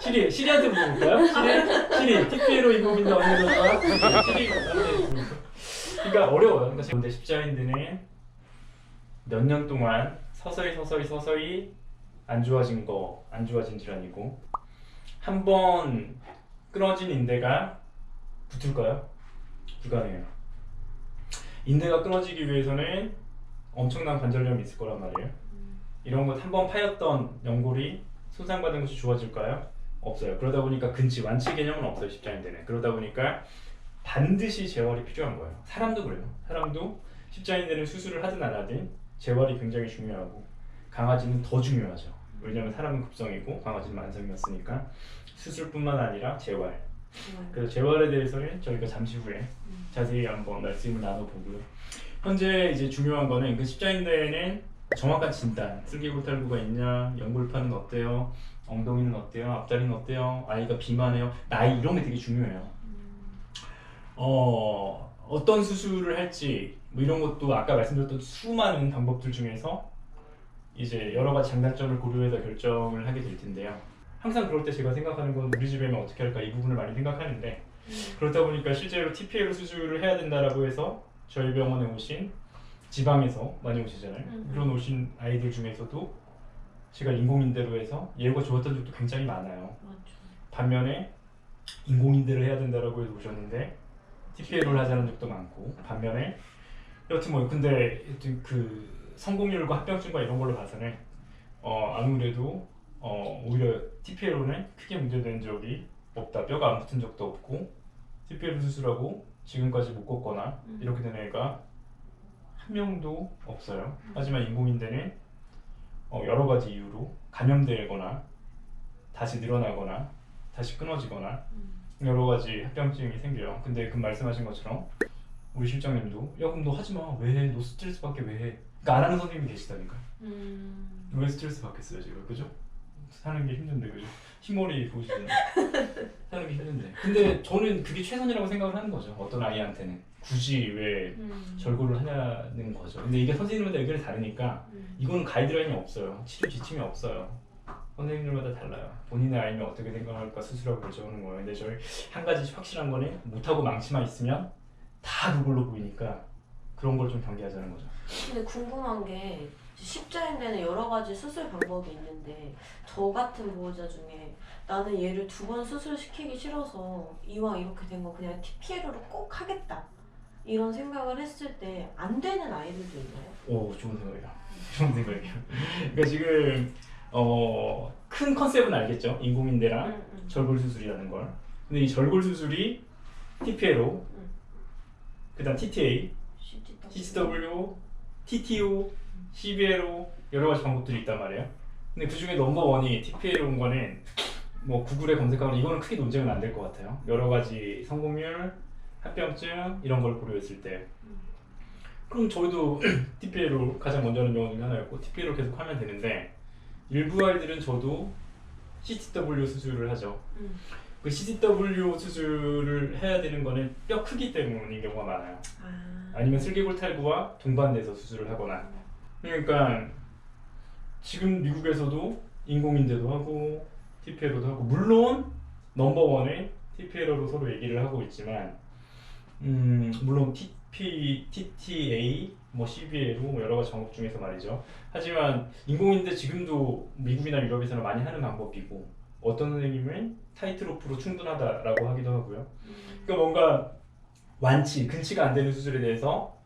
시리 시리한테 물어볼까요? 시리 시리 TPA로 인공인데 어느 정도가 시리 그러니까 어려워요. 그러니까 근데 십자인들은 몇 년 동안 서서히 서서히 서서히 안 좋아진 거 안 좋아진 질환이고 한 번 끊어진 인대가 붙을까요? 불가능해요. 인대가 끊어지기 위해서는 엄청난 관절염이 있을 거란 말이에요. 이런 것 한 번 파였던 연골이 손상받은 것이 좋아질까요? 없어요. 그러다 보니까 근치 완치 개념은 없어요 십자인대는. 그러다 보니까 반드시 재활이 필요한 거예요. 사람도 그래요. 사람도 십자인대는 수술을 하든 안 하든 재활이 굉장히 중요하고 강아지는 더 중요하죠. 왜냐하면 사람은 급성이고 강아지는 만성이었으니까 수술뿐만 아니라 재활. 그래서 재활에 대해서는 저희가 잠시 후에 자세히 한번 말씀을 나눠보고요. 현재 이제 중요한 거는 그 십자인대에는 정확한 진단, 슬기골탈구가 있냐, 연골판은 어때요, 엉덩이는 어때요, 앞다리는 어때요, 아이가 비만해요, 나이 이런 게 되게 중요해요. 어 어떤 수술을 할지 뭐 이런 것도 아까 말씀드렸던 수많은 방법들 중에서 이제 여러 가지 장단점을 고려해서 결정을 하게 될 텐데요. 항상 그럴 때 제가 생각하는 건 우리 집에는 어떻게 할까 이 부분을 많이 생각하는데 그렇다 보니까 실제로 TPA로 수술을 해야 된다라고 해서 저희 병원에 오신 지방에서 많이 오시잖아요. 음. 그런 오신 아이들 중에서도 제가 인공인대로 해서 예후가 좋았던 적도 굉장히 많아요. 맞죠. 반면에 인공인대를 해야 된다라고 해서 오셨는데 TPA를 하자는 적도 많고 반면에 여튼 뭐 근데 여튼 그 성공률과 합병증과 이런 걸로 봐서는 어 아무래도 어 오히려 TPA로는 크게 문제된 적이 없다 뼈가 안 붙은 적도 없고 TPA로 수술하고 지금까지 못 걷거나 음. 이렇게 된 애가 한 명도 없어요 하지만 인공인대는 어 여러 가지 이유로 감염되거나 다시 늘어나거나 다시 끊어지거나 음. 여러 가지 합병증이 생겨요. 근데 그 말씀하신 것처럼 우리 실장님도 야 그럼 너 하지 마. 왜 해? 너 스트레스 받게 왜 해? 그러니까 안 하는 선생님이 계시다니까. 음. 왜 스트레스 받겠어요 지금 그죠? 사는 게 힘든데 그죠? 흰머리 보시잖아요. 사는 게 힘든데. 근데 저는 그게 최선이라고 생각을 하는 거죠. 어떤 아이한테는 굳이 왜 음. 절골을 하냐는 거죠. 근데 이게 선생님마다 의견이 다르니까 음. 이거는 가이드라인이 없어요. 치료 지침이 없어요. 선생님들마다 달라요. 본인의 아이면 어떻게 생각할까 스스로 결정하는 거예요. 근데 저희 한 가지 확실한 거는 못하고 망치만 있으면 다 그걸로 보이니까 그런 걸 좀 경계하자는 거죠. 근데 궁금한 게 십자인대는 여러 가지 수술 방법이 있는데 저 같은 보호자 중에 나는 얘를 두 번 수술시키기 싫어서 이왕 이렇게 된 거 그냥 TPL으로 꼭 하겠다 이런 생각을 했을 때 안 되는 아이들도 있나요? 오 좋은 생각이다. 좋은 생각이에요. 그러니까 지금 어, 큰 컨셉은 알겠죠. 인공인대랑 응, 응. 절골 수술이라는 걸. 근데 이 절골 수술이 음. 그다음 TTA, CTW. TTO, CBLO 여러 가지 방법들이 있단 말이에요. 근데 그 중에 넘버 원이 TPA로 온 거는 뭐 구글에 검색하면 이거는 크게 논쟁은 안 될 것 같아요. 여러 가지 성공률, 합병증 이런 걸 고려했을 때. 음. 그럼 저희도 TPA로 가장 먼저 하는 병원 중에 하나였고 TPA로 계속 하면 되는데 일부 아이들은 저도 CTW 수술을 하죠. 음. 그 CTW 수술을 해야 되는 거는 뼈 크기 때문인 경우가 많아요. 아. 아니면 슬개골 탈구와 동반돼서 수술을 하거나 그러니까 지금 미국에서도 인공인대도 하고 TPL로도 하고 물론 넘버원은 TPL로 서로 얘기를 하고 있지만 음 물론 TP, TTA, 뭐 CBA로 뭐 여러 가지 방법 중에서 말이죠. 하지만 인공인대 지금도 미국이나 유럽에서는 많이 하는 방법이고 어떤 선생님은 타이트로프로 충분하다라고 하기도 하고요. 음. 그러니까 뭔가 완치, 근치가 안 되는 수술에 대해서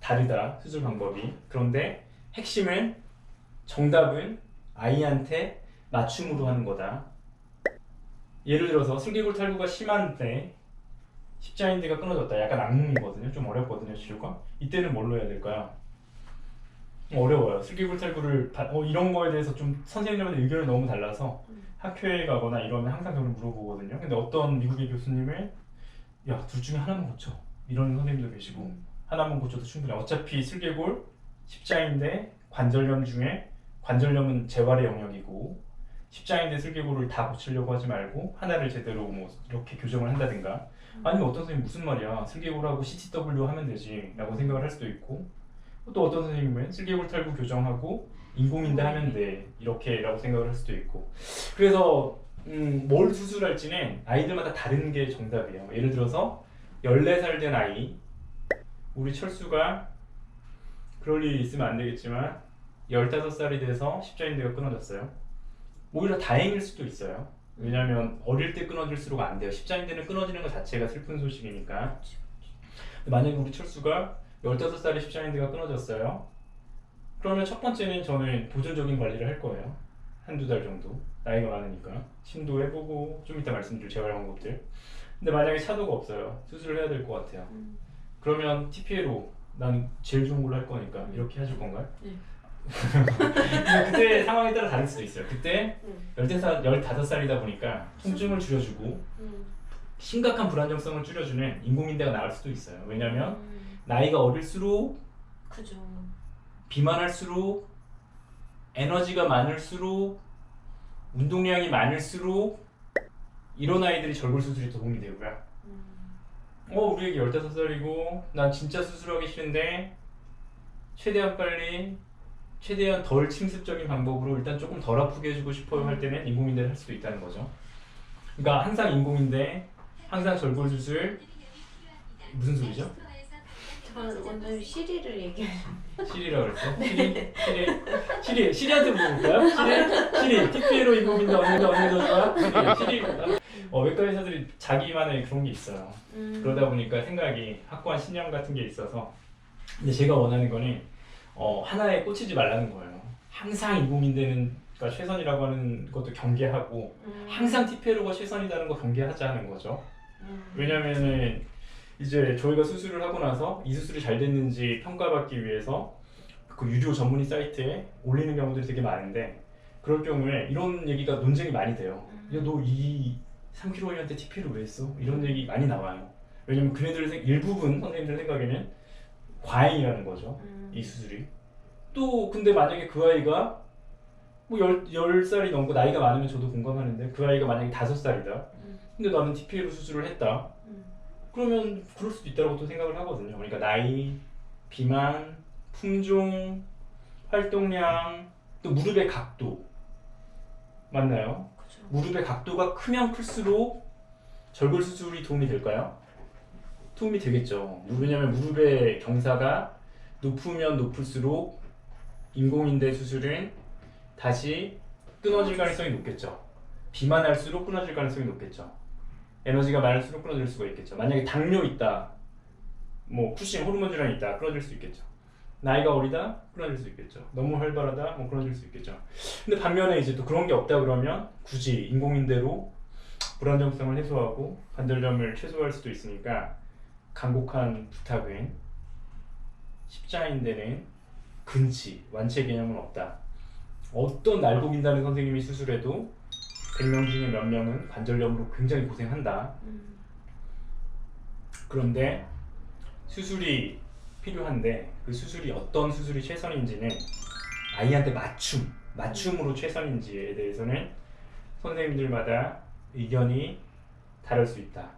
다르다 수술 방법이 그런데 핵심은 정답은 아이한테 맞춤으로 하는 거다 예를 들어서 슬개골 탈구가 심한데 십자인대가 끊어졌다. 약간 악몽이거든요. 좀 어렵거든요 치료가 이때는 뭘로 해야 될까요? 어려워요. 슬개골 탈구를 바- 어, 이런 거에 대해서 좀 선생님들마다 의견이 너무 달라서 음. 학교에 가거나 이러면 항상 저는 물어보거든요. 근데 어떤 미국의 교수님은 야둘 중에 하나만 고쳐. 이런 선생님도 계시고 음. 하나만 고쳐도 충분해. 어차피 슬개골 십자인대 관절염 중에 관절염은 재활의 영역이고 십자인대 슬개골을 다 고치려고 하지 말고 하나를 제대로 뭐 이렇게 교정을 한다든가 아니면 어떤 선생님 무슨 말이야 슬개골하고 CTW 하면 되지 라고 생각을 할 수도 있고 또 어떤 선생님은 슬개골 탈구 교정하고 인공인대 하면 돼 이렇게 라고 생각을 할 수도 있고 그래서 음, 뭘 수술할지는 아이들마다 다른 게 정답이에요. 예를 들어서 14살 된 아이 우리 철수가 그럴 일이 있으면 안 되겠지만 15살이 돼서 십자인대가 끊어졌어요. 오히려 다행일 수도 있어요. 왜냐하면 어릴 때 끊어질수록 안 돼요. 십자인대는 끊어지는 것 자체가 슬픈 소식이니까. 만약에 우리 철수가 15살에 십자인대가 끊어졌어요. 그러면 첫 번째는 저는 보존적인 관리를 할 거예요. 한두 달 정도. 나이가 많으니까. 심도 해보고 좀 이따 말씀드릴 재활 방법들. 근데 만약에 차도가 없어요. 수술을 해야 될 것 같아요. 음. 그러면 TPA로 난 제일 좋은 걸로 할 거니까 이렇게 해줄 건가요? 네. 그때 상황에 따라 다를 수도 있어요. 그때 음. 15살, 15살이다 보니까 통증을 줄여주고 음. 심각한 불안정성을 줄여주는 인공인대가 나올 수도 있어요. 왜냐면 음. 나이가 어릴수록 그죠. 비만할수록 에너지가 많을수록 운동량이 많을수록 이런 아이들이 절골 수술이 도움이 되고요. 음. 어 우리 애기 15살이고 난 진짜 수술하기 싫은데 최대한 빨리 최대한 덜 침습적인 방법으로 일단 조금 덜 아프게 해주고 싶어요 할 때는 인공인대를 할 수도 있다는 거죠. 그러니까 항상 인공인대, 항상 절골 수술 무슨 소리죠? 저는 오늘 시리를 얘기하려고. 시리라 그랬어? 시리? 시리? 시리? 시리한테 물어볼까요? 시리? 시리? TPA로 인공인대 어느 거 좋아? 시리? 어, 외과 의사들이 자기만의 그런 게 있어요. 음. 그러다 보니까 생각이 확고한 신념 같은 게 있어서 근데 제가 원하는 거는 어, 하나에 꽂히지 말라는 거예요. 항상 인공인대는가 최선이라고 하는 것도 경계하고 음. 항상 TPLO가 최선이라는 거 경계하자는 거죠. 음. 왜냐면은 이제 저희가 수술을 하고 나서 이 수술이 잘 됐는지 평가받기 위해서 그 유료 전문의 사이트에 올리는 경우들이 되게 많은데 그럴 경우에 이런 얘기가 논쟁이 많이 돼요. 음. 야너 이 3kg한테 TP를 왜 했어? 이런 얘기 많이 나와요. 왜냐면 그네들 생- 일부분 선생님들 생각에는 과잉이라는 거죠. 음. 이 수술이. 또 근데 만약에 그 아이가 뭐 열, 10살이 넘고 나이가 많으면 저도 공감하는데 그 아이가 만약에 5살이다. 음. 근데 나는 TPA로 수술을 했다. 음. 그러면 그럴 수도 있다고 또 생각을 하거든요. 그러니까 나이, 비만, 품종, 활동량, 또 무릎의 각도 맞나요? 그죠. 무릎의 각도가 크면 클수록 절골 수술이 도움이 될까요? 도움이 되겠죠. 왜냐하면 무릎의 경사가 높으면 높을수록 인공인대 수술은 다시 끊어질 가능성이 높겠죠. 비만할수록 끊어질 가능성이 높겠죠. 에너지가 많을수록 끊어질 수가 있겠죠. 만약에 당뇨 있다, 뭐 쿠싱 호르몬 질환이 있다, 끊어질 수 있겠죠. 나이가 어리다, 끊어질 수 있겠죠. 너무 활발하다, 뭐 끊어질 수 있겠죠. 근데 반면에 이제 또 그런 게 없다 그러면 굳이 인공인대로 불안정성을 해소하고 관절염을 최소화할 수도 있으니까 간곡한 부탁은 십자인대는 근치, 완체 개념은 없다. 어떤 날고긴다는 선생님이 수술해도 100명 중에 몇 명은 관절염으로 굉장히 고생한다. 음. 그런데 수술이 필요한데 그 수술이 어떤 수술이 최선인지는 아이한테 맞춤, 맞춤으로 최선인지에 대해서는 선생님들마다 의견이 다를 수 있다.